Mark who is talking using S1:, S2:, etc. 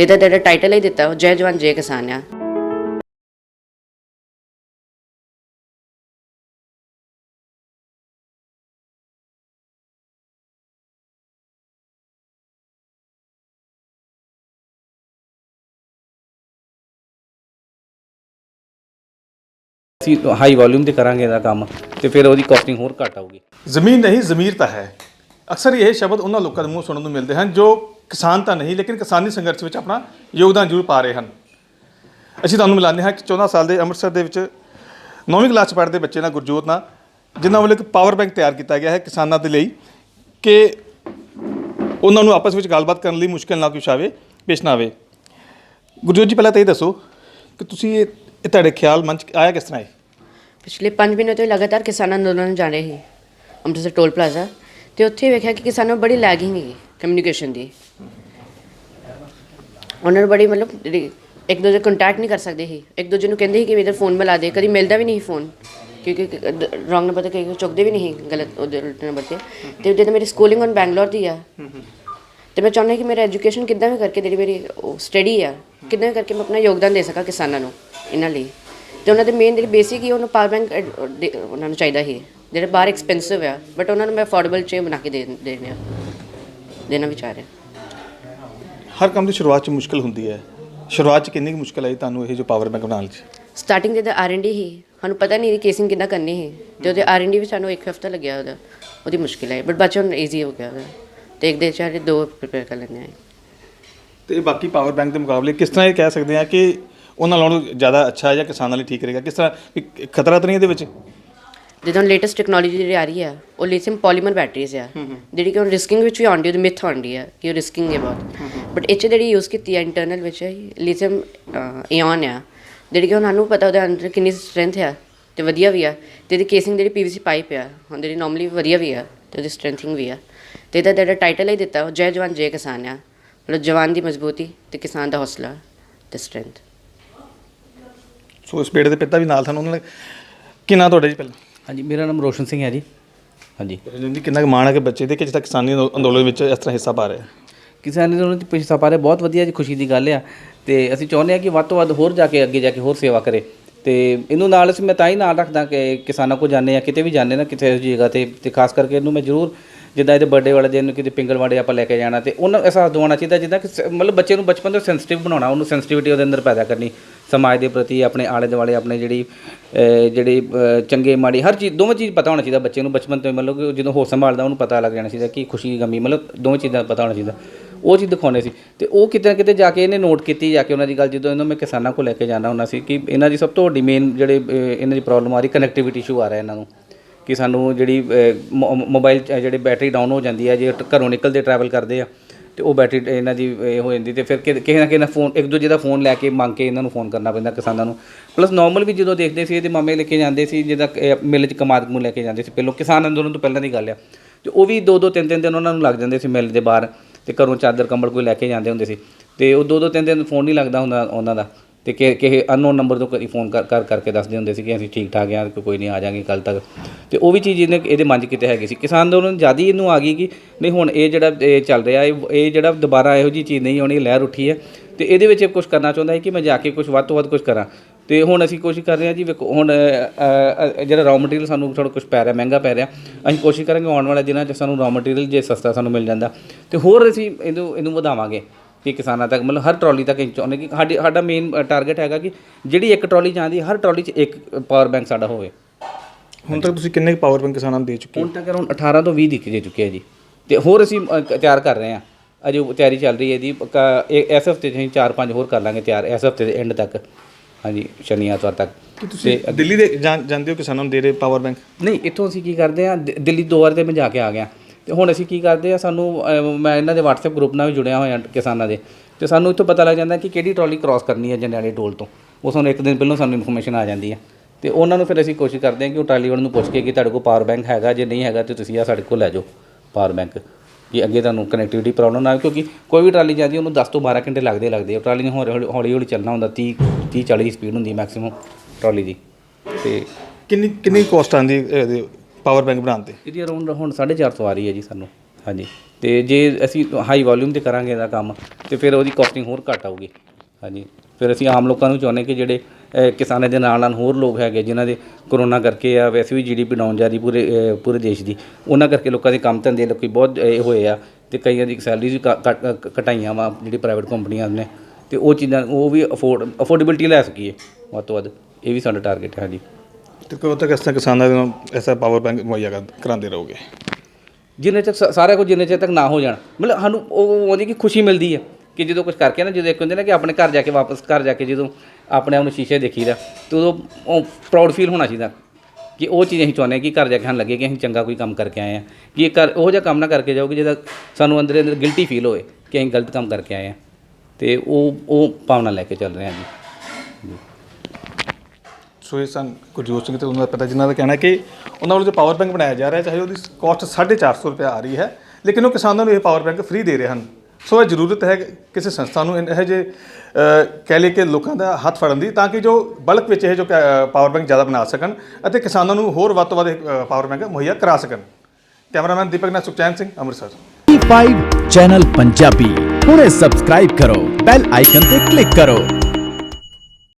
S1: ਤੇ ਇਹਦਾ ਜਿਹੜਾ ਟਾਈਟਲ ਹੀ ਦਿੱਤਾ ਉਹ ਜੈ ਜਵਾਨ ਜੈ ਕਿਸਾਨ ਆ।
S2: ਅਸੀਂ ਹਾਈ ਵੋਲਿਊਮ ਤੇ ਕਰਾਂਗੇ ਇਹਦਾ ਕੰਮ ਤੇ ਫਿਰ ਉਹਦੀ ਕਾਸਟਿੰਗ ਹੋਰ ਘੱਟ ਆਊਗੀ।
S3: ਜ਼ਮੀਨ ਨਹੀਂ ਜ਼ਮੀਰ ਤਾਂ ਹੈ। ਅਕਸਰ ਇਹ ਸ਼ਬਦ ਉਹਨਾਂ ਲੋਕਾਂ ਦੇ ਮੂੰਹ ਸੁਣਨ ਨੂੰ ਮਿਲਦੇ ਹਨ ਜੋ ਕਿਸਾਨ ਤਾਂ ਨਹੀਂ, ਲੇਕਿਨ ਕਿਸਾਨੀ ਸੰਘਰਸ਼ ਵਿੱਚ ਆਪਣਾ ਯੋਗਦਾਨ ਜ਼ਰੂਰ ਪਾ ਰਹੇ ਹਨ। ਅਸੀਂ ਤੁਹਾਨੂੰ ਮਿਲਾਉਂਦੇ ਹਾਂ ਕਿ 14 ਸਾਲ ਦੇ ਅੰਮ੍ਰਿਤਸਰ ਦੇ ਵਿੱਚ 9ਵੀਂ ਕਲਾਸ 'ਚ ਪੜ੍ਹਦੇ ਬੱਚੇ ਨਾਲ ਗੁਰਜੋਤ ਨਾਲ, ਜਿਨ੍ਹਾਂ ਵੱਲੋਂ ਇੱਕ ਪਾਵਰ ਬੈਂਕ ਤਿਆਰ ਕੀਤਾ ਗਿਆ ਹੈ ਕਿਸਾਨਾਂ ਦੇ ਲਈ, ਕਿ ਉਹਨਾਂ ਨੂੰ ਆਪਸ ਵਿੱਚ ਗੱਲਬਾਤ ਕਰਨ ਲਈ ਮੁਸ਼ਕਲ ਨਾ ਕੁਛ ਆਵੇ ਪੇਸ਼ ਨਾ ਆਵੇ। ਗੁਰਜੋਤ ਜੀ, ਪਹਿਲਾਂ ਤਾਂ ਇਹ ਦੱਸੋ ਕਿ ਤੁਸੀਂ ਇਹ ਇਹ ਤੁਹਾਡੇ ਖਿਆਲ ਮਨ 'ਚ ਆਇਆ ਕਿਸ ਤਰ੍ਹਾਂ ਹੈ
S1: ਪਿਛਲੇ 5 ਮਹੀਨੇ ਤੋਂ ਇਹ ਲਗਾਤਾਰ ਕਿਸਾਨ ਅੰਦੋਲਨ ਜਾ ਰਹੇ ਸੀ ਅੰਮ੍ਰਿਤਸਰ ਟੋਲ ਪਲਾਜ਼ਾ ਤੇ ਉੱਥੇ ਵੇਖਿਆ ਕਿ ਕਿਸਾਨਾਂ ਨੂੰ ਬੜੀ ਲੈਗਿੰਗ ਹੈ ਕਮਿਊਨੀਕੇਸ਼ਨ ਦੀ। ਉਹਨਾਂ ਨੂੰ ਬੜੀ ਮਤਲਬ ਜਿਹੜੀ ਇੱਕ ਦੂਜੇ ਕੰਟੈਕਟ ਨਹੀਂ ਕਰ ਸਕਦੇ ਸੀ। ਇੱਕ ਦੂਜੇ ਨੂੰ ਕਹਿੰਦੇ ਸੀ ਕਿ ਇਧਰ ਫੋਨ ਮਿਲਾ ਦੇ ਕਦੀ ਮਿਲਦਾ ਵੀ ਨਹੀਂ ਫੋਨ ਕਿਉਂਕਿ ਰੋਂਗ ਨੰਬਰ ਤੇ ਕਈ ਚੁੱਕਦੇ ਵੀ ਨਹੀਂ ਗਲਤ ਉਹਦੇ ਨੰਬਰ ਤੇ। ਤੇ ਜਦੋਂ ਮੇਰੀ ਸਕੂਲਿੰਗ ਔਨ ਬੈਂਗਲੌਰ ਦੀ ਆ। ਤੇ ਮੈਂ ਚਾਹੁੰਦਾ ਕਿ ਮੇਰਾ ਐਜੂਕੇਸ਼ਨ ਕਿੱਦਾਂ ਵੀ ਕਰਕੇ ਜਿਹੜੀ ਮੇਰੀ ਉਹ ਸਟੱਡੀ ਆ ਕਿੱਦਾਂ ਵੀ ਕਰਕੇ ਮੈਂ ਆਪਣਾ ਯੋਗਦਾਨ ਦੇ ਸਕਾਂ ਕਿਸਾਨਾਂ ਨੂੰ ਇਹਨਾਂ ਲਈ। ਤੇ ਉਹਨਾਂ ਦੇ ਮੇਨ ਜਿਹੜੀ ਬੇਸਿਕ ਹੀ ਉਹਨੂੰ ਪਾਵਰ ਬੈਂਕ ਉਹਨਾਂ ਨੂੰ ਚਾਹੀਦਾ ਸੀ ਜਿਹੜੇ ਬਾਹਰ ਐਕਸਪੈਂਸਿਵ ਆ ਬਟ ਉਹਨਾਂ ਨੂੰ ਮੈਂ ਅਫੋਰਡੇਬਲ ਚ ਬਣਾ ਕੇ ਦੇ ਦੇਣੇ ਆ। ਦੇਣਾ ਵਿਚਾਰ ਹੈ
S3: ਹਰ ਕੰਮ ਦੀ ਸ਼ੁਰੂਆਤ 'ਚ ਮੁਸ਼ਕਲ ਹੁੰਦੀ ਹੈ। ਸ਼ੁਰੂਆਤ 'ਚ ਕਿੰਨੀ ਮੁਸ਼ਕਲ ਆਈ ਤੁਹਾਨੂੰ ਇਹ ਜੋ ਪਾਵਰ ਬੈਂਕ ਬਣਾਉਣ 'ਚ?
S1: ਸਟਾਰਟਿੰਗ ਦੇ ਤਾਂ ਆਰ&ਡੀ ਹੀ। ਸਾਨੂੰ ਪਤਾ ਨਹੀਂ ਕੇਸਿੰਗ ਕਿੱਦਾਂ ਕਰਨੀ ਹੈ ਤੇ ਉਹਦੇ ਆਰ&ਡੀ ਵੀ ਸਾਨੂੰ ਇੱਕ ਹਫਤਾ ਲੱਗਿਆ ਉਹਦਾ। ਉਹਦੀ ਮੁਸ਼ਕਿਲ ਹੈ ਬਟ ਬਾਅਦ ਹੁਣ ਈਜ਼ੀ ਹੋ ਗਿਆ ਉਹਦਾ। ਤੇ ਇੱਕ ਦੇ ਚਾਰੇ ਦੋ ਪ੍ਰਿਪੇਅਰ ਕਰ ਲੈਂਦੇ ਆ।
S3: ਤੇ ਇਹ ਬਾਕੀ ਪਾਵਰ ਬੈਂਕ ਦੇ ਮੁਕਾਬਲੇ ਕਿਸ ਤਰ੍ਹਾਂ ਇਹ ਕਹਿ ਸਕਦੇ ਆ ਕਿ ਉਹਨਾਂ ਨਾਲੋਂ ਜ਼ਿਆਦਾ ਅੱਛਾ ਹੈ ਜਾਂ ਕਿਸਾਨਾਂ ਲਈ ਠੀਕ ਰਹੇਗਾ? ਕਿਸ ਤਰ੍ਹਾਂ ਵੀ ਖਤਰਾ ਤਾਂ ਨਹੀਂ ਇਹਦੇ ਵਿੱਚ?
S1: ਜਿੱਦਾਂ ਲੇਟੈਸਟ ਟੈਕਨੋਲੋਜੀ ਜਿਹੜੀ ਆ ਰਹੀ ਆ ਉਹ ਲਿਥੀਅਮ ਪੋਲੀਮਰ ਬੈਟਰੀਜ਼ ਆ। ਜਿਹੜੀ ਕਿ ਹੁਣ ਰਿਸਕਿੰਗ ਵਿੱਚ ਵੀ ਆਉਂਦੀ ਉਹਦੀ ਮਿਥ ਆਉਂਦੀ ਆ ਕਿ ਉਹ ਰਿਸਕਿੰਗ ਹੈ ਬਹੁਤ। ਬਟ ਇਹ 'ਚ ਜਿਹੜੀ ਯੂਜ਼ ਕੀਤੀ ਆ ਇੰਟਰਨਲ ਵਿੱਚ ਲਿਥੀਅਮ ਇਓਨ ਆ ਜਿਹੜੀ ਕਿ ਹੁਣ ਸਾਨੂੰ ਪਤਾ ਉਹਦੇ ਅੰਦਰ ਕਿੰਨੀ ਸਟਰੈਂਥ ਆ ਤੇ ਵਧੀਆ ਵੀ ਆ ਤੇ ਇਹਦੀ ਕੇਸਿੰਗ ਜਿਹੜੀ ਪੀਵੀਸੀ ਪਾਈਪ ਆ ਹੁਣ ਜਿਹੜੀ ਨਾਰਮਲੀ ਵਧੀਆ ਵੀ ਆ ਤੇ ਉਹਦੀ ਸਟਰੈਂਥਿੰਗ ਵੀ ਆ। ਤੇ ਇਹਦਾ ਜਿਹੜਾ ਟਾਈਟਲ ਹੀ ਦਿੱਤਾ ਉਹ ਜੈ ਜਵਾਨ ਜੈ ਕਿਸਾਨ ਆ। ਮਤਲਬ ਜਵਾਨ ਦੀ ਮਜ਼ਬੂਤੀ ਤੇ ਕਿਸਾਨ ਦਾ ਹੌਸਲਾ ਤੇ ਸਟਰੈਂਥ
S3: ਸੋ ਇਸ ਬੇੜੇ ਦੇ ਪਿਤਾ ਵੀ ਨਾਲ ਸਨ ਉਹਨਾਂ ਨੇ ਕੀ ਨਾਂ ਤੁਹਾਡਾ ਜੀ ਪਹਿਲਾਂ?
S2: ਹਾਂਜੀ ਮੇਰਾ ਨਾਮ ਰੋਸ਼ਨ ਸਿੰਘ ਹੈ ਜੀ। ਹਾਂਜੀ।
S3: ਰਜਨ ਜੀ ਕਿੰਨਾ ਕੁ ਮਾਣ ਹੈ ਕਿ ਬੱਚੇ ਦੇ ਕਿ ਤੱਕ ਕਿਸਾਨੀ ਅੰਦੋ- ਅੰਦੋਲਨ ਵਿੱਚ ਇਸ ਤਰ੍ਹਾਂ ਹਿੱਸਾ ਪਾ ਰਹੇ ਆ?
S2: ਕਿਸਾਨੀ ਅੰਦੋਲਨ ਚ ਪਿਛਾ ਪਾ ਰਹੇ ਬਹੁਤ ਵਧੀਆ ਜੀ ਖੁਸ਼ੀ ਦੀ ਗੱਲ ਆ। ਤੇ ਅਸੀਂ ਚਾਹੁੰਦੇ ਆ ਕਿ ਵੱਧ ਤੋਂ ਵੱਧ ਹੋਰ ਜਾ ਕੇ ਅੱਗੇ ਜਾ ਕੇ ਹੋਰ ਸੇਵਾ ਕਰੇ। ਤੇ ਇਹਨੂੰ ਨਾਲ ਅਸੀਂ ਮੈਂ ਤਾਂ ਹੀ ਨਾਲ ਰੱਖਦਾ ਕਿ ਕਿਸਾਨਾਂ ਕੋ ਜਾਂਦੇ ਆ ਕਿਤੇ ਵੀ ਜਾਂਦੇ ਨਾ ਜਿਹੀ ਜਗ੍ਹਾ ਤੇ ਤੇ ਖਾਸ ਕਰਕੇ ਇਹਨੂੰ ਮੈਂ ਜ਼ਰੂਰ ਜਿੱਦਾਂ ਇਹਦੇ ਬਰਥਡੇ ਵਾਲੇ ਦਿਨ ਨੂੰ ਕਿਤੇ ਪਿੰਗਲਵਾੜੇ ਆਪਾਂ ਲੈ ਕੇ ਜਾਣਾ ਤੇ ਉਹਨਾਂ ਨੂੰ ਅਹਿਸਾਸ ਦਿਵਾਉਣਾ ਚਾਹੀਦਾ ਜਿੱਦਾਂ ਕਿ ਸ- ਮਤਲਬ ਬੱਚੇ ਨੂੰ ਬਚਪਨ ਤੋਂ ਸੈਂਸਿਟਿਵ ਬਣਾਉਣਾ ਉਹਨੂੰ ਸੈਂਸਿਟਿਵਿਟੀ ਉਹਦੇ ਅੰਦਰ ਪੈਦਾ ਕਰਨੀ ਸਮਾਜ ਦੇ ਪ੍ਰਤੀ ਆਪਣੇ ਆਲੇ ਦੁਆਲੇ ਆਪਣੇ ਜਿਹੜੀ ਅਹ, ਜਿਹੜੀ ਅਹ, ਚੰਗੇ ਮਾੜੀ ਹਰ ਚੀਜ਼ ਦੋਵੇਂ ਚੀਜ਼ ਪਤਾ ਹੋਣਾ ਚਾਹੀਦਾ ਬੱਚੇ ਨੂੰ ਬਚਪਨ ਤੋਂ ਹੀ, ਮਤਲਬ ਕਿ ਜਦੋਂ ਹੋਸ਼ ਸੰਭਾਲਦਾ ਉਹਨੂੰ ਪਤਾ ਲੱਗ ਜਾਣਾ ਚਾਹੀਦਾ ਕਿ ਖੁਸ਼ੀ ਗਮੀ ਮਤਲਬ ਦੋਵੇਂ ਚੀਜ਼ਾਂ ਪਤਾ ਹੋਣਾ ਚਾਹੀਦਾ। ਉਹ ਚੀਜ਼ ਦਿਖਾਉਂਦੇ ਸੀ ਤੇ ਉਹ ਕਿਤੇ ਨਾ ਕਿਤੇ ਜਾ ਕੇ ਇਹਨੇ ਨੋਟ ਕੀਤੀ ਜਾ ਕੇ ਉਹਨਾਂ ਦੀ ਗੱਲ ਜਦੋਂ ਇਹਨਾਂ ਮੈਂ ਕਿਸਾਨਾਂ ਕੋਲ ਲੈ ਕੇ ਜਾਣਾ ਹੁੰਦਾ ਸੀ ਕਿ ਇਹਨਾਂ ਦੀ ਸਭ ਤੋਂ ਵੱਡੀ ਮੇਨ ਜਿਹੜੇ ਅਹ, ਇਹਨਾਂ ਦੀ ਪ੍ਰੋਬਲਮ ਆ ਰਹੀ ਕਨੈਕਟੀਵਿਟੀ ਇਸ਼ੂ ਆ ਰਿਹਾ ਇਹਨਾਂ ਨੂੰ। ਕਿ ਸਾਨੂੰ ਜਿਹੜੀ ਮੋ- ਮੋਬਾਈਲ ਜਿਹੜੇ ਬੈਟਰੀ ਡਾਊਨ ਹੋ ਜਾਂਦੀ ਹੈ, ਜੇ ਘਰੋਂ ਨਿਕਲਦੇ ਟਰੈਵਲ ਕਰਦੇ ਆ, ਤੇ ਉਹ ਬੈਟਰੀ ਇਹਨਾਂ ਦੀ ਇਹ ਹੋ ਜਾਂਦੀ, ਤੇ ਫਿਰ ਕਿ- ਕਿਸੇ ਨਾ ਕਿਸੇ ਨਾਲ ਫੋਨ, ਇੱਕ ਦੂਜੇ ਦਾ ਫੋਨ ਲੈ ਕੇ ਮੰਗ ਕੇ ਇਹਨਾਂ ਨੂੰ ਫੋਨ ਕਰਨਾ ਪੈਂਦਾ ਕਿਸਾਨਾਂ ਨੂੰ। ਪਲੱਸ ਨਾਰਮਲ ਵੀ ਜਦੋਂ ਦੇਖਦੇ ਸੀ, ਇਹਦੇ ਮਾਮੇ ਲੈ ਕੇ ਜਾਂਦੇ ਸੀ, ਜਿਹਦਾ ਮਿਲ 'ਚ ਕਮਾਦ ਨੂੰ ਲੈ ਕੇ ਜਾਂਦੇ ਸੀ, ਪਹਿਲਾਂ ਕਿਸਾਨ ਅੰਦੋਲਨ ਤੋਂ ਪਹਿਲਾਂ ਦੀ ਗੱਲ ਆ। ਤੇ ਉਹ ਵੀ ਦੋ ਦੋ, ਤਿੰਨ ਤਿੰਨ ਦਿਨ ਉਹਨਾਂ ਨੂੰ ਲੱਗ ਜਾਂਦੇ ਸੀ ਮਿਲ ਦੇ ਬਾਹਰ, ਤੇ ਘਰੋਂ ਚਾਦਰ, ਕੰਬਲ ਕੋਈ ਲੈ ਕੇ ਜਾਂਦੇ ਹੁੰਦੇ ਸੀ। ਤੇ ਉਹ ਦੋ ਦੋ, ਤਿੰਨ ਦਿਨ ਫੋਨ ਨਹੀਂ ਲੱਗਦਾ ਹੁੰਦਾ ਉਹਨਾਂ ਦਾ। ਤੇ ਕਿ ਕਿਸੇ ਅਨਨੋਨ ਨੰਬਰ ਤੋਂ ਕਦੀ ਫੋਨ ਕਰ ਕਰ, ਕਰਕੇ ਦੱਸਦੇ ਹੁੰਦੇ ਸੀ ਕਿ ਅਸੀਂ ਠੀਕ ਠਾਕ ਹਾਂ ਕੋਈ ਨਹੀਂ ਆ ਜਾਾਂਗੇ ਕੱਲ ਤੱਕ। ਤੇ ਉਹ ਵੀ ਚੀਜ਼ ਇਹਨੇ, ਇਹਦੇ ਮਨ 'ਚ ਕਿਤੇ ਹੈਗੀ ਸੀ। ਕਿਸਾਨ ਅੰਦੋਲਨ ਜ਼ਿਆਦਾ ਇਹਨੂੰ ਆ ਗਈ ਕਿ ਨਹੀਂ ਹੁਣ ਇਹ ਜਿਹੜਾ, ਇਹ ਚੱਲ ਰਿਹਾ, ਇਹ ਇਹ ਜਿਹੜਾ ਦੁਬਾਰਾ ਇਹੋ ਜੀ ਚੀਜ਼ ਨਹੀਂ ਆਉਣੀ, ਲਹਿਰ ਉੱਠੀ ਹੈ। ਤੇ ਇਹਦੇ ਵਿੱਚ ਕੁਝ ਕਰਨਾ ਚਾਹੁੰਦਾ ਹੈ ਕਿ ਮੈਂ ਜਾ ਕੇ ਕੁਝ ਵੱਧ ਤੋਂ ਵੱਧ ਕੁਝ ਕਰਾਂ। ਤੇ ਹੁਣ ਅਸੀਂ ਕੋਸ਼ਿਸ਼ ਕਰ ਰਹੇ ਹਾਂ ਜੀ, ਵੇਖੋ, ਹੁਣ ਜਿਹੜਾ ਰਾਅ ਮਟੀਰੀਅਲ ਸਾਨੂੰ ਥੋੜਾ ਕੁਝ ਪੈ ਰਿਹਾ, ਮਹਿੰਗਾ ਪੈ ਰਿਹਾ, ਅਸੀਂ ਕੋਸ਼ਿਸ਼ ਕਰਾਂਗੇ ਆਉਣ ਵਾਲੇ ਦਿਨਾਂ 'ਚ ਸਾਨੂੰ ਰਾਅ ਮਟੀਰੀਅਲ ਜੇ ਸਸਤਾ ਸਾਨੂੰ ਮਿਲ ਜਾਂਦਾ। ਤੇ ਹੋਰ ਅਸੀਂ ਇਹਨੂੰ ਇਹਨੂੰ ਵਧਾਵਾਂਗੇ। ਕਿ ਕਿਸਾਨਾਂ ਤੱਕ ਮਤਲਬ ਹਰ ਟਰਾਲੀ ਤੱਕ ਅਸੀਂ ਚਾਹੁੰਦੇ ਕਿ ਸਾਡੀ ਸਾਡਾ ਮੇਨ ਟਾਰਗੇਟ ਹੈਗਾ ਕਿ ਜਿਹੜੀ ਇੱਕ ਟਰਾਲੀ ਜਾਂਦੀ ਹਰ ਟਰਾਲੀ 'ਚ ਇੱਕ ਪਾਵਰ ਬੈਂਕ ਸਾਡਾ ਹੋਵੇ।
S3: ਹੁਣ ਤੱਕ ਤੁਸੀਂ ਕਿੰਨੇ ਪਾਵਰ ਬੈਂਕ ਕਿਸਾਨਾਂ ਨੂੰ ਦੇ ਚੁੱਕੇ
S2: ਹੁਣ ਤੱਕ ਅਰਾਊਂਡ 18 ਤੋਂ 20 ਦਿਖ ਜੇ ਚੁੱਕੇ ਆ ਜੀ। ਤੇ ਹੋਰ ਅਸੀਂ ਅ, ਕ- ਤਿਆਰ ਕਰ ਰਹੇ ਹਾਂ। ਅਜੇ ਤਿਆਰੀ ਚੱਲ ਰਹੀ ਹੈ ਪੱਕਾ ਇਹ- ਇਸ ਹਫ਼ਤੇ 'ਚ ਅਸੀਂ 4-5 ਹੋਰ ਕਰ ਲਾਂਗੇ ਤਿਆਰ ਇਸ ਹਫ਼ਤੇ ਦੇ ਐਂਡ ਤੱਕ। ਹਾਂਜੀ ਸ਼ਨੀ ਐਤਵਾਰ ਤੱਕ।
S3: ਕਿ ਤੁਸੀਂ ਦਿੱਲੀ ਦੇ ਜਾਂ- ਜਾਂਦੇ ਹੋ ਕਿਸਾਨਾਂ ਨੂੰ ਦੇ ਰਹੇ ਪਾਵਰ ਬੈਂਕ
S2: ਨਹੀਂ ਇੱਥੋਂ ਅਸੀਂ ਕੀ ਕਰਦੇ ਆ ਦਿੱਲੀ ਦੋ ਵਾਰ ਤੇ ਮੈਂ ਜਾ ਕੇ ਆ ਗਿਆ। ਤੇ ਹੁਣ ਅਸੀਂ ਕੀ ਕਰਦੇ ਆ ਸਾਨੂੰ ਅਹ, ਮੈਂ ਇਹਨਾਂ ਦੇ WhatsApp ਗਰੁੱਪ ਨਾਲ ਵੀ ਜੁੜਿਆ ਹੋਇਆ ਕਿਸਾਨਾਂ ਦੇ ਤੇ ਸਾਨੂੰ ਇੱਥੋਂ ਪਤਾ ਲੱਗ ਜਾਂਦਾ ਕਿ ਕਿਹੜੀ ਟਰਾਲੀ ਕ੍ਰਾਸ ਕਰਨੀ ਹੈ ਜੰਡਿਆਲੇ ਟੋਲ ਤੋਂ। ਉਹ ਸਾਨੂੰ ਇੱਕ ਦਿਨ ਪਹਿਲਾਂ ਸਾਨੂੰ ਇਨਫੋਰਮੇਸ਼ਨ ਆ ਜਾਂਦੀ ਹੈ। ਤੇ ਉਹਨਾਂ ਨੂੰ ਫਿਰ ਅਸੀਂ ਕੋਸ਼ਿਸ਼ ਕਰਦੇ ਹਾਂ ਕਿ ਉਹ ਟਰਾਲੀ ਵਾਲੇ ਨੂੰ ਪੁੱਛ ਕੇ ਕਿ ਤੁਹਾਡੇ ਕੋਲ ਪਾਵਰ ਬੈਂਕ ਹੈਗਾ ਜੇ ਨਹੀਂ ਹੈਗਾ ਤੇ ਤੁਸੀਂ ਆ ਸਾਡੇ ਕੋਲ ਲੈ ਜਾਓ ਪਾਵਰ ਬੈਂਕ ਕਿ ਅੱਗੇ ਤੁਹਾਨੂੰ ਕਨੈਕਟੀਵਿਟੀ ਪ੍ਰੋਬਲਮ ਨਾ ਆਵੇ ਕਿਉਂਕਿ ਕੋਈ ਵੀ ਟਰਾਲੀ ਜਾਂਦੀ ਉਹਨੂੰ 10 ਤੋਂ 12 ਘੰਟੇ ਲੱਗਦੇ ਲੱਗਦੇ ਆ। ਟਰਾਲੀ ਨੇ ਹੌਲੀ ਹੌਲੀ- ਹੌਲੀ ਹੌਲੀ ਚੱਲਣਾ ਹੁੰਦਾ 30 30 40 ਦੀ ਸਪੀਡ ਹੁੰਦੀ ਮੈਕਸਿਮਮ ਟਰਾਲੀ ਦੀ। ਤੇ
S3: ਕਿੰਨੀ ਕਿੰਨੀ ਕੋਸਟ ਆਂਦੀ ਇਹਦੇ ਪਾਵਰ ਬੈਂਕ ਬਣਾਉਣ ਤੇ।
S2: ਇਹਦੀ ਅਰਾਊਂਡ ਹੁਣ 450 ਆ ਰਹੀ ਹੈ ਜੀ ਸਾਨੂੰ। ਹਾਂਜੀ। ਤੇ ਜੇ ਅਸੀਂ ਹਾਈ ਵੋਲਿਊਮ ਤੇ ਕਰਾਂਗੇ ਇਹਦਾ ਕੰਮ, ਤੇ ਫਿਰ ਉਹਦੀ ਕਾਸਟਿੰਗ ਹੋਰ ਘੱਟ ਆਊਗੀ। ਹਾਂਜੀ। ਫਿਰ ਅਸੀਂ ਆਮ ਲੋਕਾਂ ਨੂੰ ਚਾਹੁੰਦੇ ਕਿ ਜਿਹੜੇ ਕਿਸਾਨਾਂ ਦੇ ਨਾਲ ਨਾਲ ਹੋਰ ਲੋਕ ਹੈਗੇ, ਜਿਨ੍ਹਾਂ ਦੇ ਕਰੋਨਾ ਕਰਕੇ ਆ, ਵੈਸੇ ਵੀ ਜੀਡੀਪੀ ਡਾਊਨ ਜਾ ਰਹੀ ਪੂਰੇ ਪੂਰੇ ਦੇਸ਼ ਦੀ, ਉਹਨਾਂ ਕਰਕੇ ਲੋਕਾਂ ਦੇ ਕੰਮ ਧੰਦੇ ਲੋਕੀ ਬਹੁਤ ਇਹ ਹੋਏ ਆ। ਤੇ ਕਈਆਂ ਦੀ ਸੈਲਰੀ ਵੀ ਘ- ਘੱਟ- ਘਟਾਈਆਂ ਵਾ, ਜਿਹੜੀ ਪ੍ਰਾਈਵੇਟ ਕੰਪਨੀਆਂ ਨੇ। ਤੇ ਉਹ ਚੀਜ਼ਾਂ, ਉਹ ਵੀ ਅਫੋਰਡ ਅਫੋਰਡੇਬਿਲਟੀ ਲੈ ਸਕੀਏ, ਵੱਧ ਤੋਂ ਵੱਧ। ਇਹ ਵੀ ਸਾਡਾ ਟਾਰਗੇਟ ਹੈ, ਹਾਂਜੀ।
S3: ਤੇ ਕਦੋਂ ਤੱਕ ਇਸ ਤਰ੍ਹਾਂ ਕਿਸਾਨਾਂ ਨੂੰ ਐਸਾ ਪਾਵਰ ਬੈਂਕ ਮੁਹੱਈਆ ਕਰ- ਕਰਾਉਂਦੇ ਰਹੋਗੇ।
S2: ਜਿੰਨੇ ਤੱਕ ਸ- ਸਾਰਾ ਕੁਝ ਜਿੰਨੇ ਚਿਰ ਤੱਕ ਨਾ ਹੋ ਜਾਣ। ਮਤਲਬ ਸਾਨੂੰ ਉਹ ਉਹਦੀ ਕਿ ਖੁਸ਼ੀ ਮਿਲਦੀ ਹੈ ਕਿ ਜਦੋਂ ਕੁਝ ਕਰਕੇ ਨਾ, ਜਦੋਂ ਇੱਕ ਹੁੰਦੇ ਨਾ ਕਿ ਆਪਣੇ ਘਰ ਜਾ ਕੇ ਵਾਪਸ ਘਰ ਜਾ ਕੇ ਜਦੋਂ ਆਪਣੇ ਆਪ ਨੂੰ ਸ਼ੀਸ਼ੇ ਦੇਖੀਦਾ ਤੇ ਉਦੋਂ ਉਹ ਪ੍ਰਾਊਡ ਫੀਲ ਹੋਣਾ ਚਾਹੀਦਾ ਕਿ ਉਹ ਚੀਜ਼ ਅਸੀਂ ਚਾਹੁੰਦੇ ਹਾਂ ਕਿ ਘਰ ਜਾ ਕੇ ਸਾਨੂੰ ਲੱਗੇ ਕਿ ਅਸੀਂ ਚੰਗਾ ਕੋਈ ਕੰਮ ਕਰਕੇ ਆਏ ਹਾਂ। ਕਿ ਇਹ ਕਰ ਉਹ ਜਿਹਾ ਕੰਮ ਨਾ ਕਰਕੇ ਜਾਓਗੇ ਜਿਹਦਾ ਸਾਨੂੰ ਅੰਦਰ ਅੰਦਰ ਗਿਲਟੀ ਫੀਲ ਹੋਏ ਕਿ ਅਸੀਂ ਗਲਤ ਕੰਮ ਕਰਕੇ ਆਏ ਹਾਂ। ਤੇ ਉਹ ਉਹ ਭਾਵਨਾ ਲੈ ਕੇ ਚੱਲ ਰਹੇ ਹਾਂ ਜੀ।
S3: ਸੋ ਇਹ ਸਨ ਗੁਰਜੋਤ ਸਿੰਘ ਤੇ ਉਹਨਾਂ ਦਾ ਪਤਾ ਜਿਨ੍ਹਾਂ ਦਾ ਕਹਿਣਾ ਕਿ ਉਹਨਾਂ ਵੱਲੋਂ ਜੋ ਪਾਵਰ ਬੈਂਕ ਬਣਾਇਆ ਜਾ ਰਿਹਾ, ਚਾਹੇ ਉਹਦੀ ਕਾਸਟ 450 ਰੁਪਏ ਆ ਰਹੀ ਹੈ, ਲੇਕਿਨ ਉਹ ਕਿਸਾਨਾਂ ਨੂੰ ਇਹ ਪਾਵਰ ਬੈਂਕ ਫ੍ਰੀ ਦੇ ਰਹੇ ਹਨ। ਸੋ ਇਹ ਜ਼ਰੂਰਤ ਹੈ ਕਿਸੇ ਸੰਸਥਾ ਨੂੰ ਇਹ ਜੇ ਕਹਿ ਲਈਏ ਕਿ ਲੋਕਾਂ ਦਾ ਹੱਥ ਫੜਨ ਦੀ, ਤਾਂ ਕਿ ਜੋ ਬਲਕ ਵਿੱਚ ਇਹ ਜੋ ਪਾਵਰ ਬੈਂਕ ਜ਼ਿਆਦਾ ਬਣਾ ਸਕਣ ਅਤੇ ਕਿਸਾਨਾਂ ਨੂੰ ਹੋਰ ਵੱਧ ਤੋਂ ਵੱਧ ਪਾਵਰ ਬੈਂਕ ਮੁਹੱਈਆ ਕਰਾ ਸਕਣ। ਕੈਮਰਾਮੈਨ ਦੀਪਕ ਨਾਲ Sukhchain Singh, Amritsar.
S4: E5 channel Punjabi. ਹੁਣੇ ਸਬਸਕ੍ਰਾਈਬ ਕਰੋ ਬੈਲ ਆਈਕਨ ਤੇ ਕਲਿੱਕ ਕਰੋ।